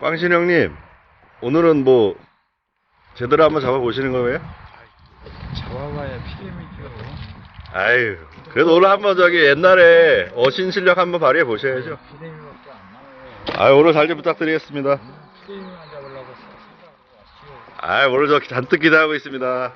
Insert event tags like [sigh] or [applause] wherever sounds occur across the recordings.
빵신 형님, 오늘은 뭐 제대로 한번 잡아보시는 거예요? 잡아봐야 피렘이죠. 아유, 그래도 오늘 한번 저기 옛날에 어신 실력 한번 발휘해 보셔야죠. 피렘이밖에 안 나와요. 아유, 오늘 잘 좀 부탁드리겠습니다. 피렘이만 잡으려고 생각하고 왔지요. 아유, 오늘 저 잔뜩 기대하고 있습니다.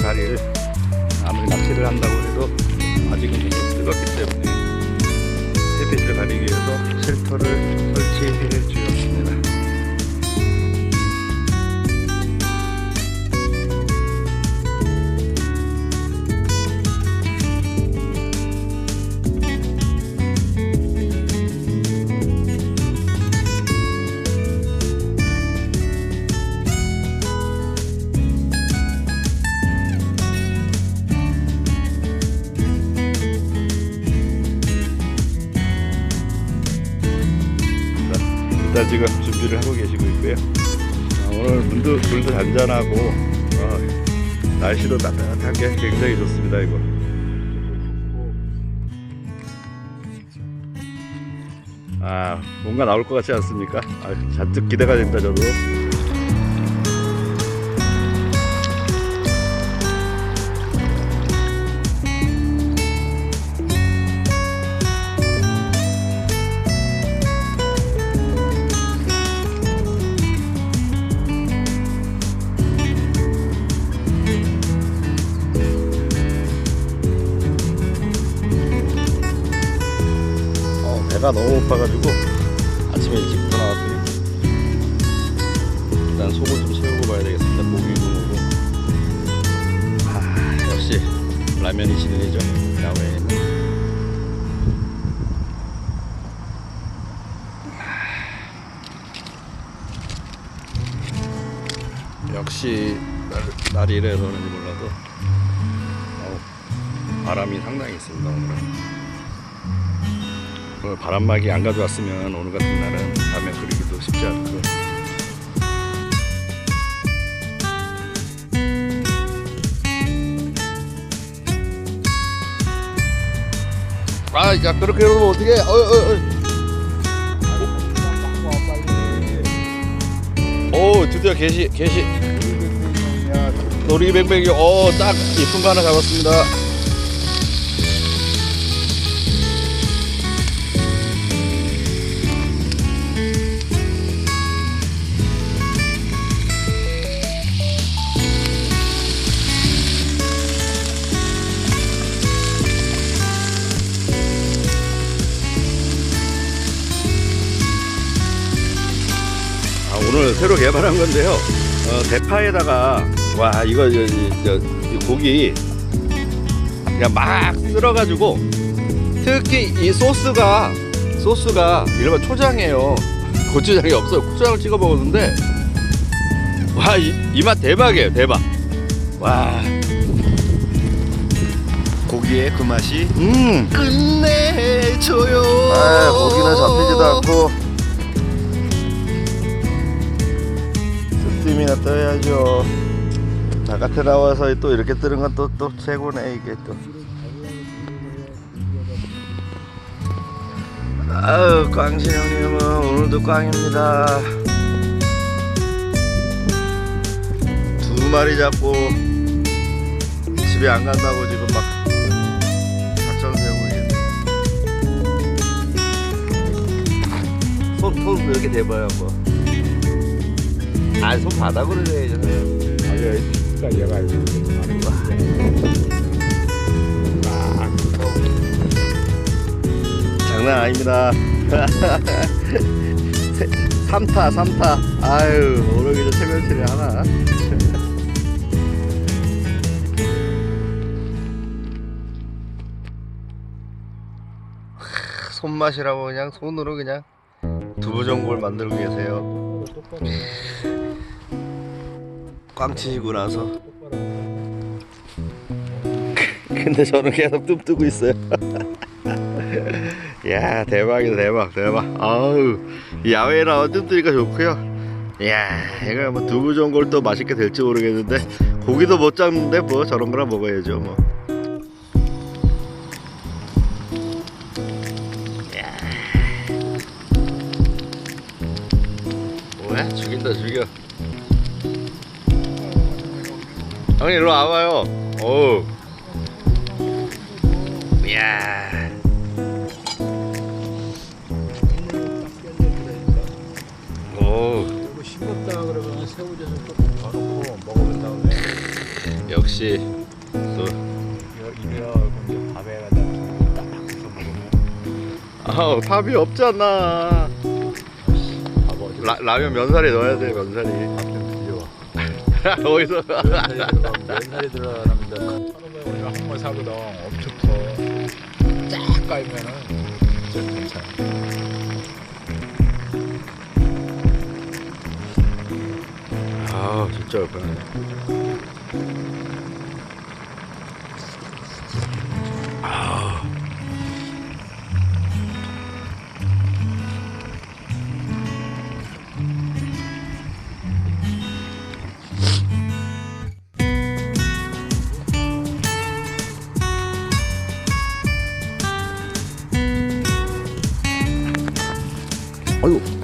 가릴 아무리 낚시를 한다고 해도 아직은 좀 뜨겁기 때문에 햇빛을 가리기 위해서 쉘터를 설치해 주었습니다. 지금 준비를 하고 계시고 있고요. 아, 오늘 물도, 물도 잔잔하고 아, 날씨도 따뜻한 게 굉장히 좋습니다. 이거. 아 뭔가 나올 것 같지 않습니까? 아, 잔뜩 기대가 됩니다 저도. 배가 너무 고파가지고 아침에 일찍부터 나왔더니 일단 속을 좀 채우고 봐야 되겠습니다. 고기도 먹고. 아 역시 라면이 진리죠. 야외에는 아, 역시 날, 날이 이래서 그런지 몰라도 바람이 상당히 있습니다 오늘은. 오늘 바람막이 안 가져왔으면 오늘 같은 날은 밤에 그리기도 쉽지 않고 아, 야 그렇게 해놓으면 어떻게? 어, 어, 어. 오, 드디어 개시, 개시. 놀이뱅뱅이, 어, 딱 이쁜 거 하나 잡았습니다. 오늘 새로 개발한 건데요. 어, 대파에다가 와 이거 저, 저, 이 고기 그냥 막 쓸어가지고 특히 이 소스가 소스가 일반 초장이에요. 고추장이 없어요. 고추장을 찍어 먹었는데 와 이 맛 대박이에요. 대박. 와. 고기의 그 맛이 음. 끝내줘요. 아, 고기는 잡히지도 않고 습팀이나 떠야죠. 바깥에 나와서 또 이렇게 뜨는 건또또 최고네 이게 또. 아유 꽝신 형님은 오늘도 꽝입니다 두 마리 잡고 집에 안 간다고 지금 막 손, 손 이렇게 대봐요 한번 아손 바닥으로 대야죠 아얘 진짜 얘가 장난 아닙니다. [laughs] 3타 3타. 아유 오르기도 체면치를 하나. 하, [laughs] 손맛이라고 그냥 손으로 그냥 두부전골 만들고 계세요 꽝 치시고 나서. [laughs] 근데 저는 계속 뜸 뜨고 있어요. [laughs] 야 대박이다 대박 대박. 아우 야외에 나와 뜸 뜨니까 좋고요. 야 이거 뭐 두부 전골 또 맛있게 될지 모르겠는데 고기도 못 잡는데 뭐 저런 거나 먹어야죠 뭐 형님 일로 와봐요. 어우. 이야. 오 이거 싱겁다 그러면 새우젓을 조금 더 넣고 먹어본 다음에 역시 또 이거 이거 이제 밥에 갖다 딱 해서 먹으면 아우 밥이 없잖아. 밥 어디 라, 라면 면사리 넣어야 돼 면사리 들어가면 면살이 들어가는데 천오백 원이면 한번 사거든 엄청 커 쫙 깔면은 진짜 괜찮아 아 진짜 얼마네 아유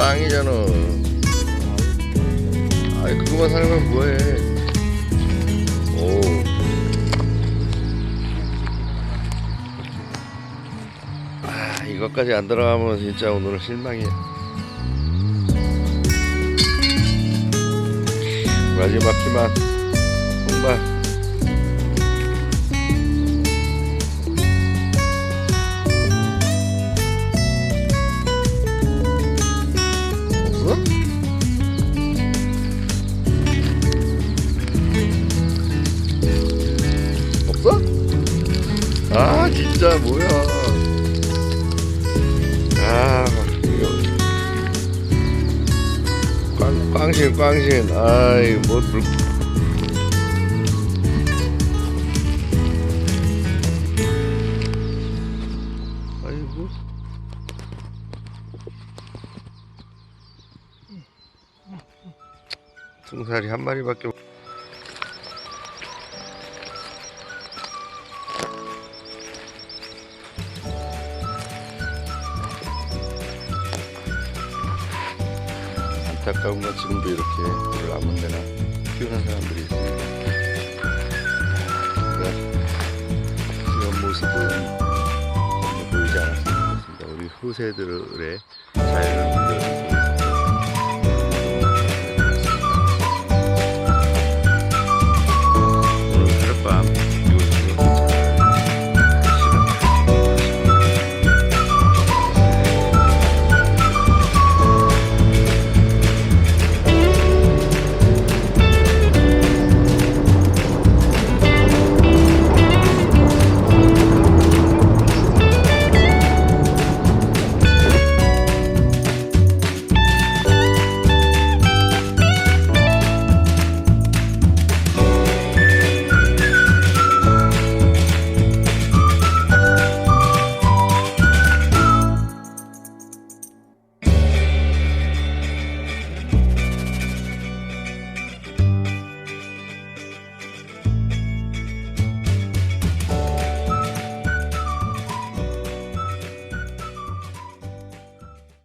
아이, 꽝이잖아. 아이 그거만 살면 뭐해. 오 아, 이것까지 안 들어가면 진짜 오늘은 실망이야. 마지막 희망, 진짜 뭐야? 아 이거. 꽝 꽝신 꽝신. 아이 뭐 등살이 한 마리밖에 지금도 이렇게 물을 아무 데나 키우는 사람들이 있습니다. 그러니까 이런 모습은 보이지 않았습니다. 우리 후세들의 자연을 만들어주고